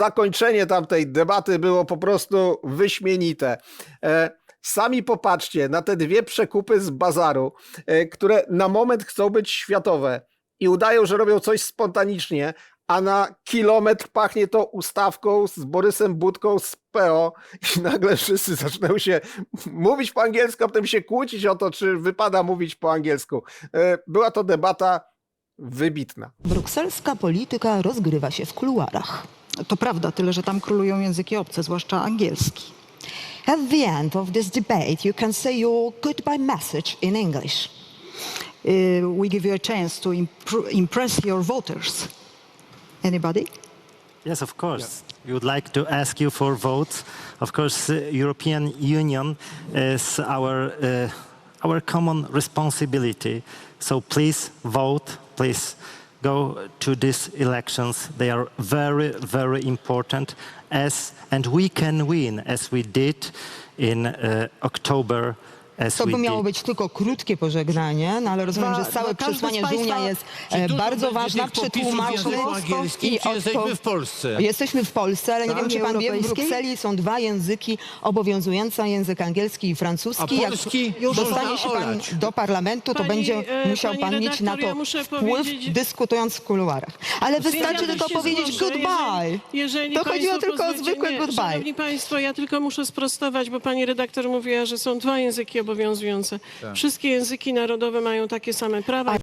zakończenie tamtej debaty było po prostu wyśmienite. E, sami popatrzcie na te dwie przekupy z bazaru, e, które na moment chcą być światowe i udają, że robią coś spontanicznie, a na kilometr pachnie to ustawką z Borysem Budką z PO i nagle wszyscy zaczynają się mówić po angielsku, a potem się kłócić o to, czy wypada mówić po angielsku. E, była to debata wybitna. Brukselska polityka rozgrywa się w kuluarach. To prawda, tyle że tam królują języki obce, zwłaszcza angielski. At the end of this debate, you can say your goodbye message in English. Y, we give you a chance to impr- impress your voters. Anybody? Yes, of course. We would like to ask you for votes. Of course, uh, European Union is our uh, our common responsibility. So please vote. Please go to these elections. They are very, very important. As and we can win, as we did in uh, October. As To by miało być tylko krótkie pożegnanie, no ale rozumiem, że całe każdy przesłanie z państwa- jest e, dużo bardzo będzie ważne. tych podpisów w Przetłumaczmy języku angielskim, czy odpo- jesteśmy w Polsce? Jesteśmy w Polsce, ale nie Tak? wiem, czy pan wie, w Europejskiej? Brukseli są dwa języki obowiązujące, język angielski i francuski. A polski Jak dostanie się pan olać. do parlamentu, to Pani, będzie e, musiał pani pan mieć redaktor, na to ja muszę wpływ, powiedzieć- dyskutując w kuluarach. Ale wystarczy tylko powiedzieć goodbye. Jeżeli, jeżeli To chodziło państwo tylko o pozwolicie- zwykłe nie, goodbye. Szanowni Państwo, ja tylko muszę sprostować, bo pani redaktor mówiła, że są dwa języki obowiązujące. Tak. Wszystkie języki narodowe mają takie same prawa.